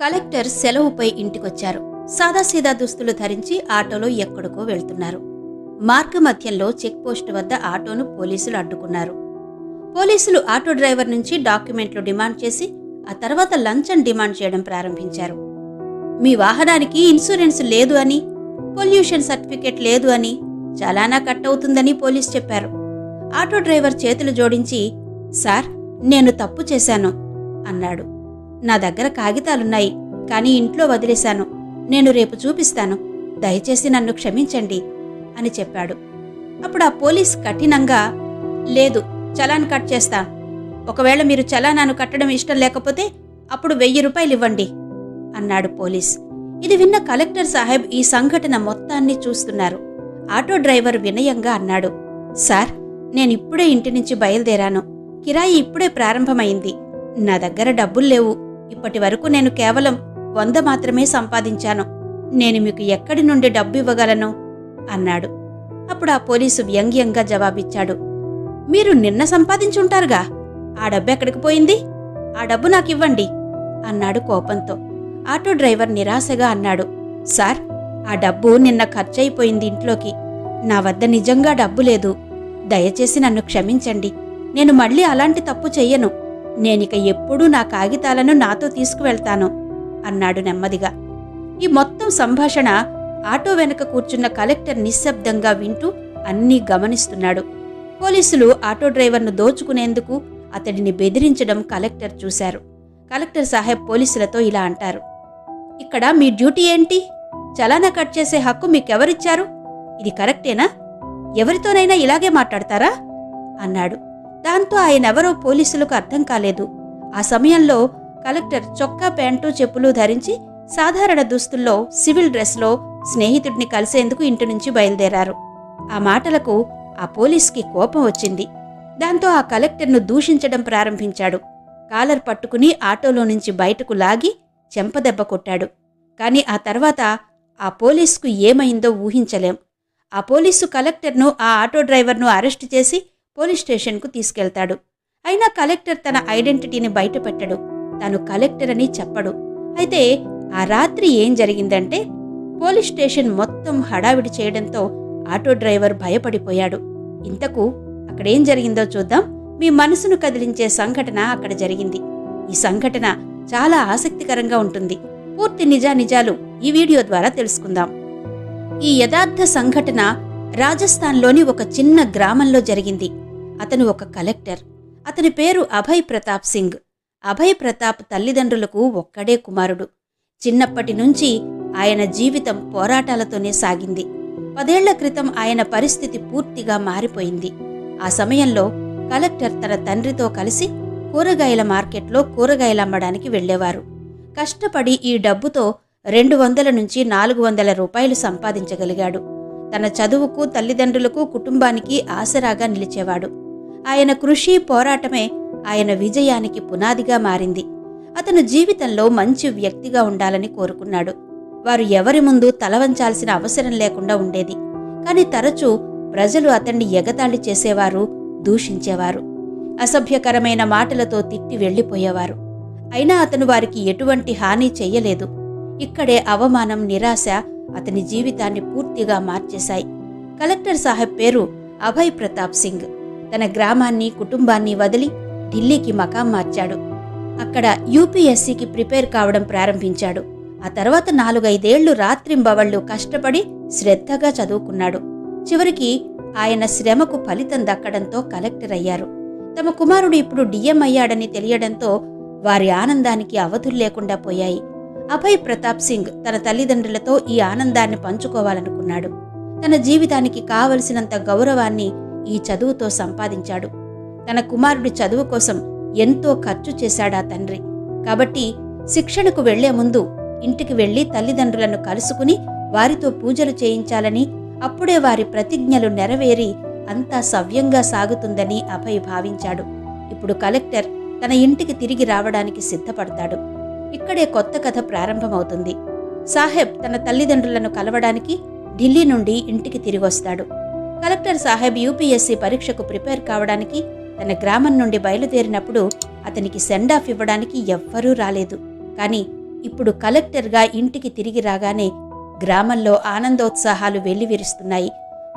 Collector సెలవుపై ఇంటికొచ్చారు. సాదాసీదా దుస్తులు ధరించి ఆటోలో ఎక్కడికో వెళ్తున్నారు. మార్గమధ్యంలో చెక్ పోస్ట్ వద్ద ఆటోను పోలీసులు అడ్డుకున్నారు. పోలీసులు ఆటో డ్రైవర్ నుంచి డాక్యుమెంట్లు డిమాండ్ చేసి ఆ తర్వాత లంచం డిమాండ్ చేయడం ప్రారంభించారు. మీ వాహనానికి ఇన్సూరెన్స్ లేదు అని పొల్యూషన్ సర్టిఫికేట్ లేదు అని చలానా కట్ అవుతుందని పోలీస్ చెప్పారు. ఆటో డ్రైవర్ చేతులు జోడించి సార్ నేను తప్పు చేశాను అన్నాడు. నా దగ్గర కాగితాలున్నాయి కానీ ఇంట్లో వదిలేశాను. నేను రేపు చూపిస్తాను. దయచేసి నన్ను క్షమించండి అని చెప్పాడు. అప్పుడు ఆ పోలీస్ కఠినంగా లేదు చలాన్ కట్ చేస్తా. ఒకవేళ మీరు చలానాను కట్టడం ఇష్టం లేకపోతే అప్పుడు వెయ్యి రూపాయలు ఇవ్వండి అన్నాడు పోలీస్. ఇది విన్న కలెక్టర్ సాహెబ్ ఈ సంఘటన మొత్తాన్ని చూస్తున్నారు. ఆటో డ్రైవర్ వినయంగా అన్నాడు సార్ నేనిప్పుడే ఇంటి నుంచి బయలుదేరాను. కిరాయి ఇప్పుడే ప్రారంభమైంది. నా దగ్గర డబ్బులు లేవు. ఇప్పటి వరకు నేను కేవలం వంద మాత్రమే సంపాదించాను. నేను మీకు ఎక్కడి నుండి డబ్బు ఇవ్వగలను అన్నాడు. అప్పుడు ఆ పోలీసు వ్యంగ్యంగా జవాబిచ్చాడు. మీరు నిన్న సంపాదించుంటారుగా? ఆ డబ్బు ఎక్కడికి పోయింది? ఆ డబ్బు నాకివ్వండి అన్నాడు కోపంతో. ఆటో డ్రైవర్ నిరాశగా అన్నాడు. సార్ ఆ డబ్బు నిన్న ఖర్చయిపోయింది ఇంట్లోకి. నా వద్ద నిజంగా డబ్బు లేదు. దయచేసి నన్ను క్షమించండి. నేను మళ్ళీ అలాంటి తప్పు చెయ్యను. నేనిక ఎప్పుడూ నా కాగితాలను నాతో తీసుకువెళ్తాను అన్నాడు నెమ్మదిగా. ఈ మొత్తం సంభాషణ ఆటో వెనుక కూర్చున్న కలెక్టర్ నిశ్శబ్దంగా వింటూ అన్నీ గమనిస్తున్నాడు. పోలీసులు ఆటో డ్రైవర్ను దోచుకునేందుకు అతడిని బెదిరించడం కలెక్టర్ చూశారు. కలెక్టర్ సాహెబ్ పోలీసులతో ఇలా అంటారు. ఇక్కడ మీ డ్యూటీ ఏంటి? చలానా కట్ చేసే హక్కు మీకెవరిచ్చారు? ఇది కరెక్టేనా? ఎవరితోనైనా ఇలాగే మాట్లాడతారా? అన్నాడు. దాంతో ఆయనెవరో పోలీసులకు అర్థం కాలేదు. ఆ సమయంలో కలెక్టర్ చొక్కా ప్యాంటు చెప్పులు ధరించి సాధారణ దుస్తుల్లో సివిల్ డ్రెస్లో స్నేహితుడిని కలిసేందుకు ఇంటి నుంచి బయలుదేరారు. ఆ మాటలకు ఆ పోలీస్కి కోపం వచ్చింది. దాంతో ఆ కలెక్టర్ను దూషించడం ప్రారంభించాడు. కాలర్ పట్టుకుని ఆటోలో నుంచి బయటకు లాగి చెంపదెబ్బ కొట్టాడు. కానీ ఆ తర్వాత ఆ పోలీసుకు ఏమైందో ఊహించలేం. ఆ పోలీసు కలెక్టర్ను ఆ ఆటో డ్రైవర్ను అరెస్టు చేసి పోలీస్ స్టేషన్కు తీసుకెళ్తాడు. అయినా కలెక్టర్ తన ఐడెంటిటీని బయటపెట్టడు. తను కలెక్టర్ అని చెప్పడు. అయితే ఆ రాత్రి ఏం జరిగిందంటే పోలీస్ స్టేషన్ మొత్తం హడావిడి చేయడంతో ఆటో డ్రైవర్ భయపడిపోయాడు. ఇంతకు అక్కడేం జరిగిందో చూద్దాం. మీ మనసును కదిలించే సంఘటన అక్కడ జరిగింది. ఈ సంఘటన చాలా ఆసక్తికరంగా ఉంటుంది. పూర్తి నిజానిజాలు ఈ వీడియో ద్వారా తెలుసుకుందాం. ఈ యథార్థ సంఘటన రాజస్థాన్లోని ఒక చిన్న గ్రామంలో జరిగింది. అతను ఒక కలెక్టర్. అతని పేరు అభయ్ ప్రతాప్ సింగ్. అభయ్ ప్రతాప్ తల్లిదండ్రులకు ఒక్కడే కుమారుడు. చిన్నప్పటి నుంచి ఆయన జీవితం పోరాటాలతోనే సాగింది. పదేళ్ళ క్రితం ఆయన పరిస్థితి పూర్తిగా మారిపోయింది. ఆ సమయంలో కలెక్టర్ తన తండ్రితో కలిసి కూరగాయల మార్కెట్లో కూరగాయలు అమ్మడానికి వెళ్ళేవారు కష్టపడి ఈ డబ్బుతో రెండు వందల నుంచి నాలుగు వందల రూపాయలు సంపాదించగలిగాడు. తన చదువుకు తల్లిదండ్రులకు కుటుంబానికి ఆసరాగా నిలిచేవాడు. ఆయన కృషి పోరాటమే ఆయన విజయానికి పునాదిగా మారింది. అతను జీవితంలో మంచి వ్యక్తిగా ఉండాలని కోరుకున్నాడు. వారు ఎవరి ముందు తలవంచాల్సిన అవసరం లేకుండా ఉండేది. కాని తరచూ ప్రజలు అతన్ని ఎగతాళి చేసేవారు దూషించేవారు. అసభ్యకరమైన మాటలతో తిట్టి వెళ్ళిపోయేవారు అయినా అతను వారికి ఎటువంటి హాని చెయ్యలేదు ఇక్కడే అవమానం నిరాశ అతని జీవితాన్ని పూర్తిగా మార్చేశాయి. కలెక్టర్ సాహెబ్ పేరు అభయ్ ప్రతాప్ సింగ్. తన గ్రామాన్ని కుటుంబాన్ని వదిలి ఢిల్లీకి మకాం మార్చాడు. అక్కడ యూపీఎస్సీకి ప్రిపేర్ కావడం ప్రారంభించాడు. ఆ తర్వాత నాలుగైదేళ్ళు రాత్రింబవళ్ళు కష్టపడి శ్రద్ధగా చదువుకున్నాడు. చివరికి ఆయన శ్రమకు ఫలితం దక్కడంతో కలెక్టర్ అయ్యారు. తమ కుమారుడు ఇప్పుడు డిఎం అయ్యాడని తెలియడంతో వారి ఆనందానికి అవధులు లేకుండా పోయాయి. అభయ్ ప్రతాప్ సింగ్ తన తల్లిదండ్రులతో ఈ ఆనందాన్ని పంచుకోవాలనుకున్నాడు. తన జీవితానికి కావలసినంత గౌరవాన్ని ఈ చదువుతో సంపాదించాడు. తన కుమారుడి చదువు కోసం ఎంతో ఖర్చు చేశాడా తండ్రి. కాబట్టి శిక్షణకు వెళ్ళే ముందు ఇంటికి వెళ్ళి తల్లిదండ్రులను కలుసుకుని వారితో పూజలు చేయించాలని అప్పుడే వారి ప్రతిజ్ఞలు నెరవేరి అంతా సవ్యంగా సాగుతుందని అభయ్ భావించాడు. ఇప్పుడు కలెక్టర్ తన ఇంటికి తిరిగి రావడానికి సిద్ధపడతాడు. ఇక్కడే కొత్త కథ ప్రారంభమవుతుంది. సాహెబ్ తన తల్లిదండ్రులను కలవడానికి ఢిల్లీ నుండి ఇంటికి తిరిగొస్తాడు. కలెక్టర్ సాహెబ్ యూపీఎస్సీ పరీక్షకు ప్రిపేర్ కావడానికి తన గ్రామం నుండి బయలుదేరినప్పుడు అతనికి సెండ్ ఆఫ్ ఇవ్వడానికి ఎవ్వరూ రాలేదు. కానీ ఇప్పుడు కలెక్టర్గా ఇంటికి తిరిగి రాగానే గ్రామంలో ఆనందోత్సాహాలు వెల్లివిరుస్తున్నాయి.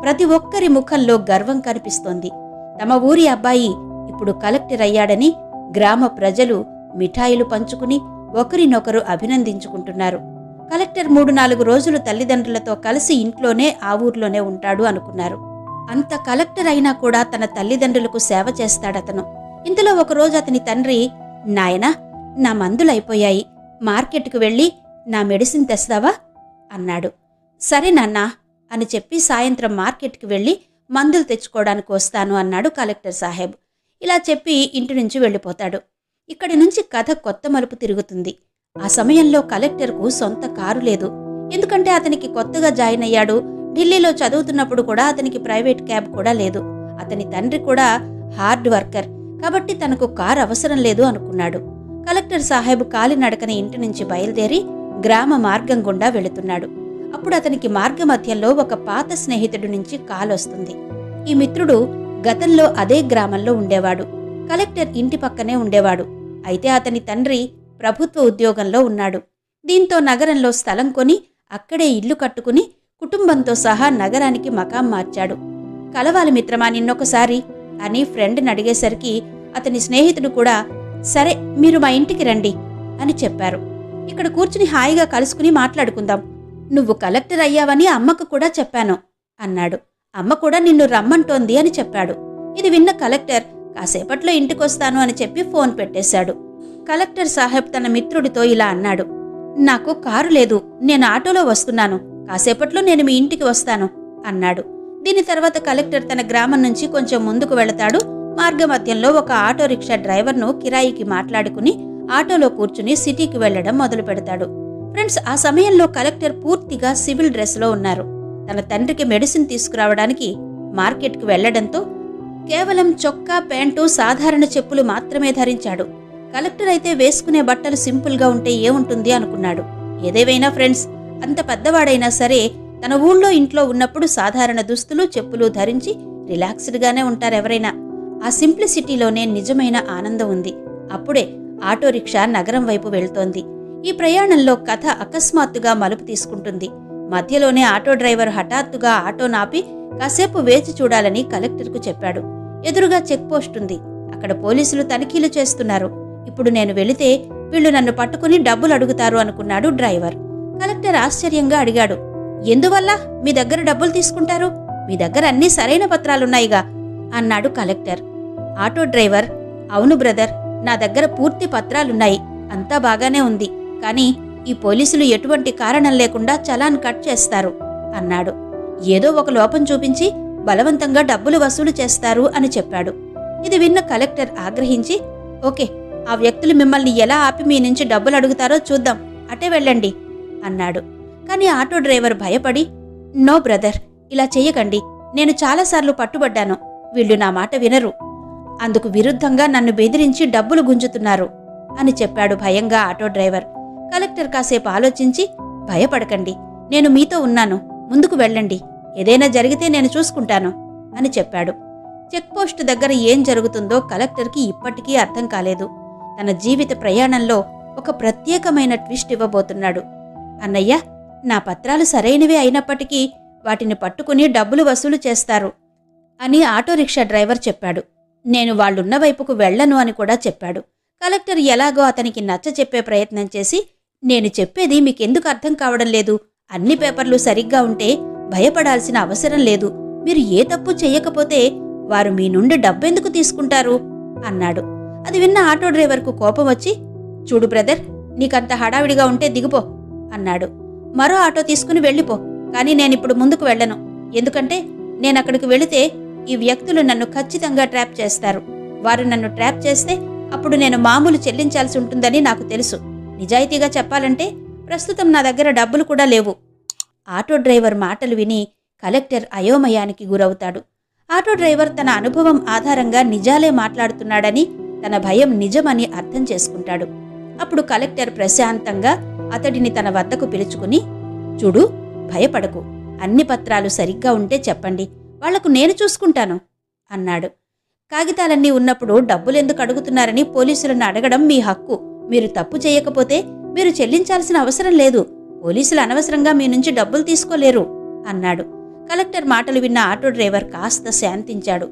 ప్రతి ఒక్కరి ముఖంలో గర్వం కనిపిస్తోంది. తమ ఊరి అబ్బాయి ఇప్పుడు కలెక్టర్ అయ్యాడని గ్రామ ప్రజలు మిఠాయిలు పంచుకుని ఒకరినొకరు అభినందించుకుంటున్నారు. కలెక్టర్ మూడు నాలుగు రోజులు తల్లిదండ్రులతో కలిసి ఇంట్లోనే ఆ ఊర్లోనే ఉంటాడు అనుకున్నారు. అంత కలెక్టర్ అయినా కూడా తన తల్లిదండ్రులకు సేవ చేస్తాడతను. ఇంతలో ఒకరోజు అతని తండ్రి నాయనా నా మందులైపోయాయి. మార్కెట్కు వెళ్ళి నా మెడిసిన్ తెస్తావా? అన్నాడు. సరే నాన్నా అని చెప్పి సాయంత్రం మార్కెట్కి వెళ్ళి మందులు తెచ్చుకోవడానికి వస్తాను అన్నాడు కలెక్టర్ సాహెబ్. ఇలా చెప్పి ఇంటి నుంచి వెళ్ళిపోతాడు. ఇక్కడి నుంచి కథ కొత్త మలుపు తిరుగుతుంది. ఆ సమయంలో కలెక్టర్కు సొంత కారు లేదు. ఎందుకంటే అతనికి కొత్తగా జాయిన్ అయ్యాడు ఢిల్లీలో చదువుతున్నప్పుడు కూడా అతనికి ప్రైవేట్ క్యాబ్ కూడా లేదు. అతని తండ్రి కూడా హార్డ్ వర్కర్. కాబట్టి తనకు కారు అవసరం లేదు అనుకున్నాడు. కలెక్టర్ సాహెబ్ కాలినడకన ఇంటి నుంచి బయలుదేరి గ్రామ మార్గం గుండా వెళుతున్నాడు. అప్పుడు అతనికి మార్గ మధ్యంలో ఒక పాత స్నేహితుడి నుంచి కాల్ వస్తుంది. ఈ మిత్రుడు గతంలో అదే గ్రామంలో ఉండేవాడు. కలెక్టర్ ఇంటి పక్కనే ఉండేవాడు. అయితే అతని తండ్రి ప్రభుత్వ ఉద్యోగంలో ఉన్నాడు. దీంతో నగరంలో స్థలం కొని అక్కడే ఇల్లు కట్టుకుని కుటుంబంతో సహా నగరానికి మకాం మార్చాడు. కలవాలి మిత్రమా నిన్నొకసారి? అని ఫ్రెండ్ని అడిగేసరికి అతని స్నేహితుడు కూడా సరే మీరు మా ఇంటికి రండి అని చెప్పారు. ఇక్కడ కూర్చుని హాయిగా కలుసుకుని మాట్లాడుకుందాం. నువ్వు కలెక్టర్ అయ్యావని అమ్మకు కూడా చెప్పాను అన్నాడు. అమ్మ కూడా నిన్ను రమ్మంటోంది అని చెప్పాడు. ఇది విన్న కలెక్టర్ కాసేపట్లో ఇంటికొస్తాను అని చెప్పి ఫోన్ పెట్టేశాడు. కలెక్టర్ సాహెబ్ తన మిత్రుడితో ఇలా అన్నాడు. నాకు కారు లేదు నేను ఆటోలో వస్తున్నాను. కాసేపట్లో నేను మీ ఇంటికి వస్తాను అన్నాడు. దీని తర్వాత కలెక్టర్ తన గ్రామం నుంచి కొంచెం ముందుకు వెళతాడు. మార్గమధ్యంలో ఒక ఆటో రిక్షా డ్రైవర్ను కిరాయికి మాట్లాడుకుని ఆటోలో కూర్చుని సిటీకి వెళ్ళడం మొదలు పెడతాడు. ఫ్రెండ్స్ ఆ సమయంలో కలెక్టర్ పూర్తిగా సివిల్ డ్రెస్లో ఉన్నారు. తన తండ్రికి మెడిసిన్ తీసుకురావడానికి మార్కెట్కి వెళ్ళడంతో కేవలం చొక్కా ప్యాంటు సాధారణ చెప్పులు మాత్రమే ధరించాడు. కలెక్టర్ అయితే వేసుకునే బట్టలు సింపుల్గా ఉంటే ఏముంటుంది అనుకున్నాడు. ఏదేవైనా ఫ్రెండ్స్ అంత పెద్దవాడైనా సరే తన ఊళ్ళో ఇంట్లో ఉన్నప్పుడు సాధారణ దుస్తులు చెప్పులు ధరించి రిలాక్స్డ్గానే ఉంటారెవరైనా ఆ సింప్లిసిటీలోనే నిజమైన ఆనందం ఉంది. అప్పుడే ఆటో రిక్షా నగరం వైపు వెళ్తోంది. ఈ ప్రయాణంలో కథ అకస్మాత్తుగా మలుపు తీసుకుంటుంది. మధ్యలోనే ఆటో డ్రైవర్ హఠాత్తుగా ఆటో నాపి కాసేపు వేచి చూడాలని కలెక్టర్కు చెప్పాడు. ఎదురుగా చెక్ పోస్ట్ ఉంది. అక్కడ పోలీసులు తనిఖీలు చేస్తున్నారు. ఇప్పుడు నేను వెళితే వీళ్ళు నన్ను పట్టుకుని డబ్బులు అడుగుతారు అనుకున్నాడు డ్రైవర్. కలెక్టర్ ఆశ్చర్యంగా అడిగాడు. ఎందువల్ల? మీ దగ్గర డబ్బులు తీసుకుంటారు? మీ దగ్గర అన్ని సరైన పత్రాలున్నాయిగా అన్నాడు కలెక్టర్. ఆటో డ్రైవర్ అవును బ్రదర్ నా దగ్గర పూర్తి పత్రాలున్నాయి. అంతా బాగానే ఉంది. కానీ ఈ పోలీసులు ఎటువంటి కారణం లేకుండా చలాన్ కట్ చేస్తారు అన్నాడు. ఏదో ఒక లోపం చూపించి బలవంతంగా డబ్బులు వసూలు చేస్తారు అని చెప్పాడు. ఇది విన్న కలెక్టర్ ఆగ్రహించి ఓకే ఆ వ్యక్తులు మిమ్మల్ని ఎలా ఆపి మీ నుంచి డబ్బులు అడుగుతారో చూద్దాం. అటే వెళ్ళండి. అన్నాడు. కానీ ఆటో డ్రైవర్ భయపడి నో బ్రదర్ ఇలా చెయ్యకండి. నేను చాలాసార్లు పట్టుబడ్డాను. వీళ్ళు నా మాట వినరు. అందుకు విరుద్ధంగా నన్ను బెదిరించి డబ్బులు గుంజుతున్నారు అని చెప్పాడు భయంగా ఆటో డ్రైవర్. కలెక్టర్ కాసేపు ఆలోచించి భయపడకండి. నేను మీతో ఉన్నాను. ముందుకు వెళ్ళండి. ఏదైనా జరిగితే నేను చూసుకుంటాను అని చెప్పాడు. చెక్పోస్ట్ దగ్గర ఏం జరుగుతుందో కలెక్టర్కి ఇప్పటికీ అర్థం కాలేదు. తన జీవిత ప్రయాణంలో ఒక ప్రత్యేకమైన ట్విస్ట్ ఇవ్వబోతున్నాడు. అన్నయ్య నా పత్రాలు సరైనవే అయినప్పటికీ వాటిని పట్టుకుని డబ్బులు వసూలు చేస్తారు అని ఆటో రిక్షా డ్రైవర్ చెప్పాడు. నేను వాళ్ళున్న వైపుకు వెళ్ళను అని కూడా చెప్పాడు. కలెక్టర్ ఎలాగో అతనికి నచ్చ చెప్పే ప్రయత్నం చేసి నేను చెప్పేది మీకెందుకు అర్థం కావడం లేదు? అన్ని పేపర్లు సరిగ్గా ఉంటే భయపడాల్సిన అవసరం లేదు. మీరు ఏ తప్పు చేయకపోతే వారు మీ నుండి డబ్బెందుకు తీసుకుంటారు? అన్నాడు. అది విన్న ఆటో డ్రైవర్కు కోపం వచ్చి చూడు బ్రదర్ నీకంత హడావిడిగా ఉంటే దిగిపో. అన్నాడు. మరో ఆటో తీసుకుని వెళ్ళిపో కానీ నేనిప్పుడు ముందుకు వెళ్ళను. ఎందుకంటే నేనక్కడికి వెళితే ఈ వ్యక్తులు నన్ను ఖచ్చితంగా ట్రాప్ చేస్తారు. వారు నన్ను ట్రాప్ చేస్తే అప్పుడు నేను మామూలు చెల్లించాల్సి ఉంటుందని నాకు తెలుసు. నిజాయితీగా చెప్పాలంటే ప్రస్తుతం నా దగ్గర డబ్బులు కూడా లేవు. ఆటో డ్రైవర్ మాటలు విని కలెక్టర్ అయోమయానికి గురవుతాడు. ఆటో డ్రైవర్ తన అనుభవం ఆధారంగా నిజాలే మాట్లాడుతున్నాడని తన భయం నిజమని అర్థం చేసుకుంటాడు. అప్పుడు కలెక్టర్ ప్రశాంతంగా అతడిని తన వద్దకు పిలుచుకుని చూడు భయపడకు. అన్ని పత్రాలు సరిగ్గా ఉంటే చెప్పండి. వాళ్ళకు నేను చూసుకుంటాను అన్నాడు. కాగితాలన్నీ ఉన్నప్పుడు డబ్బులెందుకు అడుగుతున్నారని పోలీసులను అడగడం మీ హక్కు. మీరు తప్పు చేయకపోతే మీరు చెల్లించాల్సిన అవసరం లేదు. పోలీసులు అనవసరంగా మీ నుంచి డబ్బులు తీసుకోలేరు అన్నాడు. కలెక్టర్ మాటలు విన్న ఆటో డ్రైవర్ కాస్త శాంతించాడు.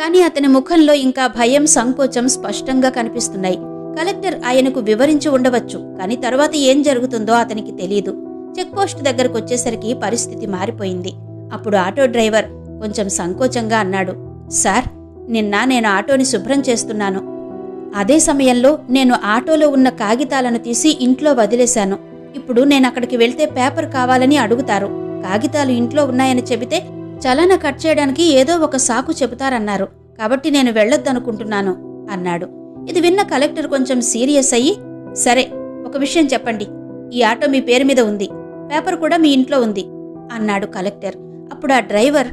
కానీ అతని ముఖంలో ఇంకా భయం సంకోచం స్పష్టంగా కనిపిస్తున్నాయి. కలెక్టర్ ఆయనకు వివరించి ఉండవచ్చు కానీ తర్వాత ఏం జరుగుతుందో అతనికి తెలియదు చెక్పోస్ట్ దగ్గరకు వచ్చేసరికి పరిస్థితి మారిపోయింది. అప్పుడు ఆటో డ్రైవర్ కొంచెం సంకోచంగా అన్నాడు సార్ నిన్న నేను ఆటోని శుభ్రం చేస్తున్నాను. అదే సమయంలో నేను ఆటోలో ఉన్న కాగితాలను తీసి ఇంట్లో వదిలేశాను. ఇప్పుడు నేను అక్కడికి వెళ్తే పేపర్ కావాలని అడుగుతారు. కాగితాలు ఇంట్లో ఉన్నాయని చెబితే చలన కట్ చేయడానికి ఏదో ఒక సాకు చెబుతారన్నారు. కాబట్టి నేను వెళ్ళొద్దనుకుంటున్నాను అన్నాడు. ఇది విన్న కలెక్టర్ కొంచెం సీరియస్ అయ్యి సరే ఒక విషయం చెప్పండి. ఈ ఆటో మీ పేరు మీద ఉంది. పేపర్ కూడా మీ ఇంట్లో ఉంది అన్నాడు కలెక్టర్. అప్పుడు ఆ డ్రైవర్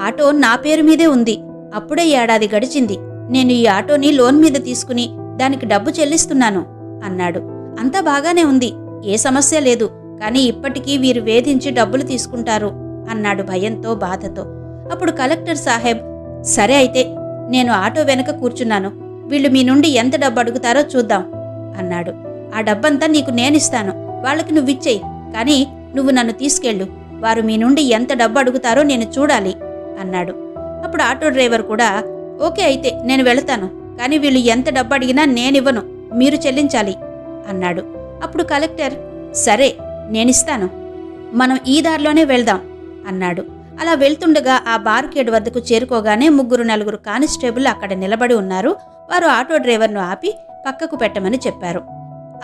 ఆటో నా పేరు మీదే ఉంది. అప్పుడే ఏడాది గడిచింది. నేను ఈ ఆటోని లోన్ మీద తీసుకుని దానికి డబ్బు చెల్లిస్తున్నాను అన్నాడు. అంతా బాగానే ఉంది. ఏ సమస్య లేదు. కానీ ఇప్పటికీ వీరు వేధించి డబ్బులు తీసుకుంటారు అన్నాడు భయంతో బాధతో. అప్పుడు కలెక్టర్ సాహెబ్ సరే అయితే నేను ఆటో వెనక కూర్చున్నాను. వీళ్ళు మీ నుండి ఎంత డబ్బు అడుగుతారో చూద్దాం అన్నాడు. ఆ డబ్బంతా నీకు నేనిస్తాను. వాళ్ళకి నువ్విచ్చేయి కానీ నువ్వు నన్ను తీసుకెళ్ళు. వారు మీ నుండి ఎంత డబ్బు అడుగుతారో నేను చూడాలి అన్నాడు. అప్పుడు ఆటో డ్రైవర్ కూడా ఓకే అయితే నేను వెళతాను. కానీ వీళ్ళు ఎంత డబ్బు అడిగినా నేనివ్వను. మీరు చెల్లించాలి అన్నాడు. అప్పుడు కలెక్టర్ సరే నేనిస్తాను. మనం ఈ దారిలోనే వెళ్దాం అన్నాడు. అలా వెళ్తుండగా ఆ బార్కేడ్ వద్దకు చేరుకోగానే ముగ్గురు నలుగురు కానిస్టేబుల్ అక్కడ నిలబడి ఉన్నారు. వారు ఆటో డ్రైవర్ను ఆపి పక్కకు పెట్టమని చెప్పారు.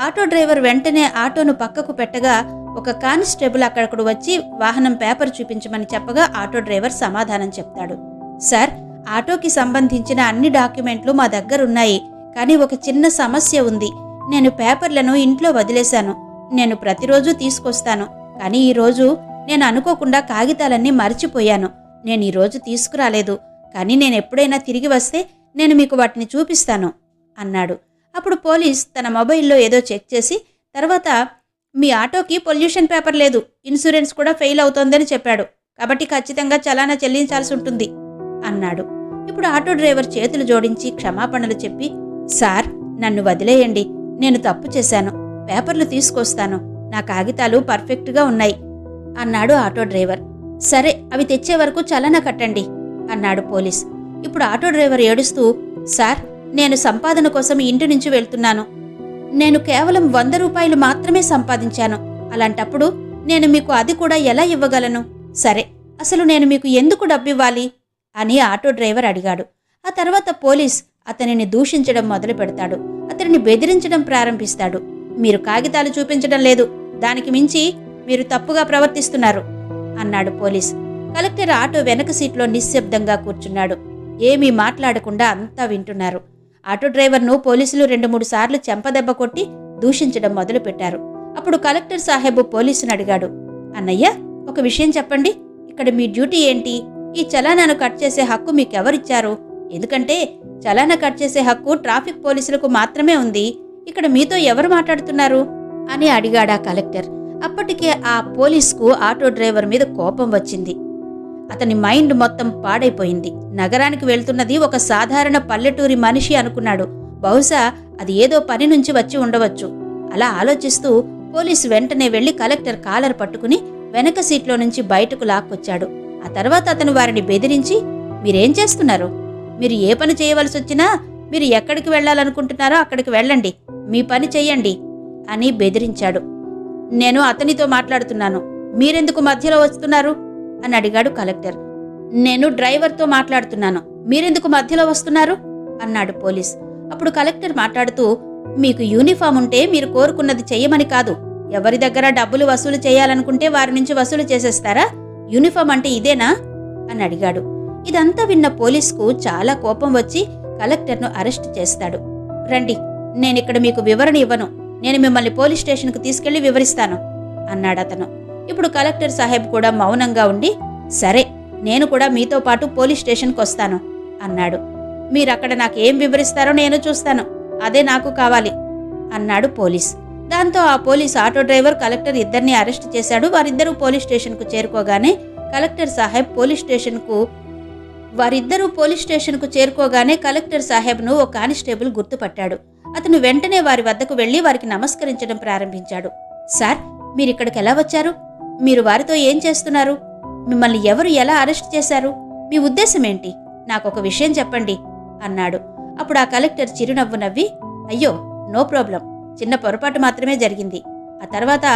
ఆటో డ్రైవర్ వెంటనే ఆటోను పక్కకు పెట్టగా ఒక కానిస్టేబుల్ అక్కడకు వచ్చి వాహనం పేపర్ చూపించమని చెప్పగా ఆటో డ్రైవర్ సమాధానం చెప్తాడు. సార్ ఆటోకి సంబంధించిన అన్ని డాక్యుమెంట్లు మా దగ్గర ఉన్నాయి కానీ ఒక చిన్న సమస్య ఉంది. నేను పేపర్లను ఇంట్లో వదిలేశాను. నేను ప్రతిరోజు తీసుకొస్తాను. కానీ ఈరోజు నేను అనుకోకుండా కాగితాలన్నీ మర్చిపోయాను. నేను ఈరోజు తీసుకురాలేదు. కానీ నేను ఎప్పుడైనా తిరిగి వస్తే నేను మీకు వాటిని చూపిస్తాను అన్నాడు. అప్పుడు పోలీస్ తన మొబైల్లో ఏదో చెక్ చేసి తర్వాత మీ ఆటోకి పొల్యూషన్ పేపర్ లేదు ఇన్సూరెన్స్ కూడా ఫెయిల్ అవుతోందని చెప్పాడు. కాబట్టి ఖచ్చితంగా చలానా చెల్లించాల్సి ఉంటుంది అన్నాడు. ఇప్పుడు ఆటో డ్రైవర్ చేతులు జోడించి క్షమాపణలు చెప్పి సార్ నన్ను వదిలేయండి. నేను తప్పు చేశాను. పేపర్లు తీసుకొస్తాను. నా కాగితాలు పర్ఫెక్ట్గా ఉన్నాయి. అన్నాడు ఆటో డ్రైవర్. సరే అవి తెచ్చే వరకు చలన కట్టండి అన్నాడు పోలీస్. ఇప్పుడు ఆటో డ్రైవర్ ఏడుస్తూ సార్ నేను సంపాదన కోసం ఇంటి నుంచి వెళ్తున్నాను. నేను కేవలం వంద రూపాయలు మాత్రమే సంపాదించాను. అలాంటప్పుడు నేను మీకు అది కూడా ఎలా ఇవ్వగలను? సరే అసలు నేను మీకు ఎందుకు డబ్బివ్వాలి? అని ఆటో డ్రైవర్ అడిగాడు. ఆ తర్వాత పోలీస్ అతనిని దూషించడం మొదలు పెడతాడు. అతనిని బెదిరించడం ప్రారంభిస్తాడు. మీరు కాగితాలు చూపించడం లేదు. దానికి మించి మీరు తప్పుగా ప్రవర్తిస్తున్నారు అన్నాడు పోలీస్. కలెక్టర్ ఆటో వెనక సీట్లో నిశ్శబ్దంగా కూర్చున్నాడు. ఏమీ మాట్లాడకుండా అంతా వింటున్నారు. ఆటో డ్రైవర్ను పోలీసులు రెండు మూడు సార్లు చెంపదెబ్బ కొట్టి దూషించడం మొదలుపెట్టారు. అప్పుడు కలెక్టర్ సాహెబు పోలీసును అడిగాడు అన్నయ్య ఒక విషయం చెప్పండి. ఇక్కడ మీ డ్యూటీ ఏంటి? ఈ చలానాను కట్ చేసే హక్కు మీకెవరిచ్చారు? ఎందుకంటే చలానా కట్ చేసే హక్కు ట్రాఫిక్ పోలీసులకు మాత్రమే ఉంది. ఇక్కడ మీతో ఎవరు మాట్లాడుతున్నారు? అని అడిగాడా కలెక్టర్. అప్పటికే ఆ పోలీస్కు ఆటో డ్రైవర్ మీద కోపం వచ్చింది. అతని మైండ్ మొత్తం పాడైపోయింది. నగరానికి వెళ్తున్నది ఒక సాధారణ పల్లెటూరి మనిషి అనుకున్నాడు. బహుశా అది ఏదో పని నుంచి వచ్చి ఉండవచ్చు. అలా ఆలోచిస్తూ పోలీసు వెంటనే వెళ్ళి కలెక్టర్ కాలర్ పట్టుకుని వెనక సీట్లో నుంచి బయటకు లాక్కొచ్చాడు. ఆ తర్వాత అతను వారిని బెదిరించి మీరేం చేస్తున్నారు? మీరు ఏ పని చేయవలసి వచ్చినా మీరు ఎక్కడికి వెళ్ళాలనుకుంటున్నారో అక్కడికి వెళ్ళండి. మీ పని చెయ్యండి అని బెదిరించాడు. నేను అతనితో మాట్లాడుతున్నాను. మీరెందుకు మధ్యలో వస్తున్నారు? అని అడిగాడు కలెక్టర్. నేను డ్రైవర్తో మాట్లాడుతున్నాను. మీరెందుకు మధ్యలో వస్తున్నారు? అన్నాడు పోలీస్. అప్పుడు కలెక్టర్ మాట్లాడుతూ మీకు యూనిఫామ్ ఉంటే మీరు కోరుకున్నది చెయ్యమని కాదు. ఎవరి దగ్గర డబ్బులు వసూలు చేయాలనుకుంటే వారి నుంచి వసూలు చేసేస్తారా? యూనిఫామ్ అంటే ఇదేనా? అని అడిగాడు. ఇదంతా విన్న పోలీస్కు చాలా కోపం వచ్చి కలెక్టర్ను అరెస్ట్ చేస్తాడు. రండి నేనిక్కడ మీకు వివరణ ఇవ్వను. నేను మిమ్మల్ని పోలీస్ స్టేషన్కు తీసుకెళ్ళి వివరిస్తాను అన్నాడతను ఇప్పుడు కలెక్టర్ సాహెబ్ కూడా మౌనంగా ఉండి సరే నేను కూడా మీతో పాటు పోలీస్ స్టేషన్కి వస్తాను అన్నాడు. మీరక్కడ నాకు ఏం వివరిస్తారో నేను చూస్తాను అదే నాకు కావాలి అన్నాడు పోలీస్. దాంతో ఆ పోలీస్ ఆటో డ్రైవర్ కలెక్టర్ ఇద్దరిని అరెస్ట్ చేశాడు. వారిద్దరూ పోలీస్ స్టేషన్కు చేరుకోగానే కలెక్టర్ సాహెబ్ పోలీస్ స్టేషన్కు వారిద్దరూ పోలీస్ స్టేషన్కు చేరుకోగానే కలెక్టర్ సాహెబ్ను ఓ కానిస్టేబుల్ గుర్తుపట్టాడు. అతను వెంటనే వారి వద్దకు వెళ్ళి వారికి నమస్కరించడం ప్రారంభించాడు. సార్ మీరిక్కడికి ఎలా వచ్చారు? మీరు వారితో ఏం చేస్తున్నారు? మిమ్మల్ని ఎవరు ఎలా అరెస్ట్ చేశారు? మీ ఉద్దేశం ఏంటి నాకొక విషయం చెప్పండి అన్నాడు. అప్పుడు ఆ కలెక్టర్ చిరునవ్వు నవ్వి అయ్యో నో ప్రాబ్లం. చిన్న పొరపాటు మాత్రమే జరిగింది. ఆ తర్వాత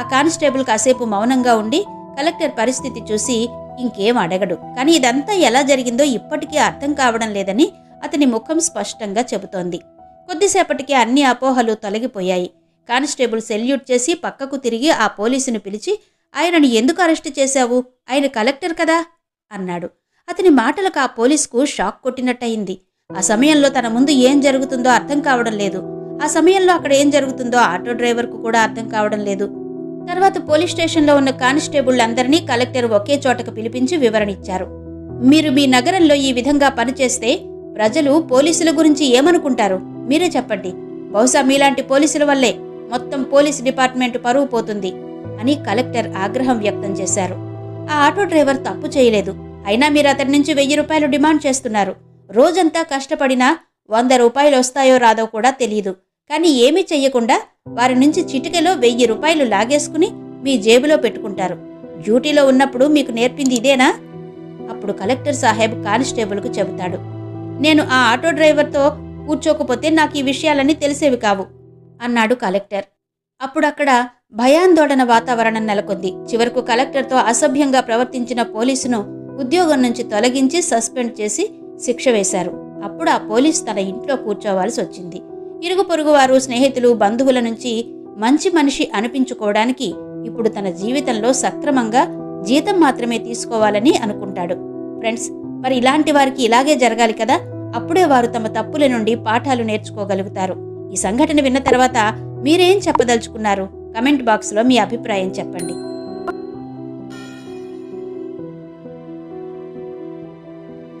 ఆ కానిస్టేబుల్ కాసేపు మౌనంగా ఉండి కలెక్టర్ పరిస్థితి చూసి ఇంకేం అడగడు. కానీ ఇదంతా ఎలా జరిగిందో ఇప్పటికీ అర్థం కావడం లేదని అతని ముఖం స్పష్టంగా చెబుతోంది. కొద్దిసేపటికి అన్ని అపోహలు తొలగిపోయాయి. కానిస్టేబుల్ సెల్యూట్ చేసి పక్కకు తిరిగి ఆ పోలీసును పిలిచి ఆయనను ఎందుకు అరెస్టు చేశావు? ఆయన కలెక్టర్ కదా? అన్నాడు. అతని మాటలకు ఆ పోలీసుకు షాక్ కొట్టినట్టయింది. ఆ సమయంలో తన ముందు ఏం జరుగుతుందో అర్థం కావడం లేదు. ఆ సమయంలో అక్కడ ఏం జరుగుతుందో ఆటో డ్రైవర్కు కూడా అర్థం కావడం లేదు. తర్వాత పోలీస్ స్టేషన్లో ఉన్న కానిస్టేబుళ్ళందరినీ కలెక్టర్ ఒకే చోటకు పిలిపించి వివరణ ఇచ్చారు మీరు మీ నగరంలో ఈ విధంగా పనిచేస్తే ప్రజలు పోలీసుల గురించి ఏమనుకుంటారు? మీరే చెప్పండి. బహుశా మీలాంటి పోలీసుల వల్లే మొత్తం పోలీస్ డిపార్ట్మెంట్ పరువు పోతుంది అని కలెక్టర్ ఆగ్రహం వ్యక్తం చేశారు. ఆ ఆటో డ్రైవర్ తప్పు చేయలేదు. అయినా మీరు అతడి నుంచి వెయ్యి రూపాయలు డిమాండ్ చేస్తున్నారు. రోజంతా కష్టపడినా వంద రూపాయలు వస్తాయో రాదో కూడా తెలియదు కానీ ఏమీ చెయ్యకుండా వారి నుంచి చిటికెలో వెయ్యి రూపాయలు లాగేసుకుని మీ జేబులో పెట్టుకుంటారు. డ్యూటీలో ఉన్నప్పుడు మీకు నేర్పింది ఇదేనా? అప్పుడు కలెక్టర్ సాహెబ్ కానిస్టేబుల్కు చెబుతాడు. నేను ఆ ఆటో డ్రైవర్తో కూర్చోకపోతే నాకు ఈ విషయాలన్నీ తెలిసేవి కావు అన్నాడు కలెక్టర్. అప్పుడు అక్కడ భయాందోళన వాతావరణం నెలకొంది. చివరకు కలెక్టర్తో అసభ్యంగా ప్రవర్తించిన పోలీసును ఉద్యోగం నుంచి తొలగించి సస్పెండ్ చేసి శిక్ష వేశారు. అప్పుడు ఆ పోలీస్ తన ఇంట్లో కూర్చోవాల్సి వచ్చింది. ఇరుగు పొరుగు వారు స్నేహితులు బంధువుల నుంచి మంచి మనిషి అనిపించుకోవడానికి ఇప్పుడు తన జీవితంలో సక్రమంగా జీతం మాత్రమే తీసుకోవాలని అనుకుంటాడు. ఫ్రెండ్స్ మరి ఇలాంటి వారికి ఇలాగే జరగాలి కదా? అప్పుడే వారు తమ తప్పుల నుండి పాఠాలు నేర్చుకోగలుగుతారు. ఈ సంఘటన విన్న తర్వాత మీరేం చెప్పదలుచుకున్నారు? కమెంట్ బాక్స్లో మీ అభిప్రాయం చెప్పండి.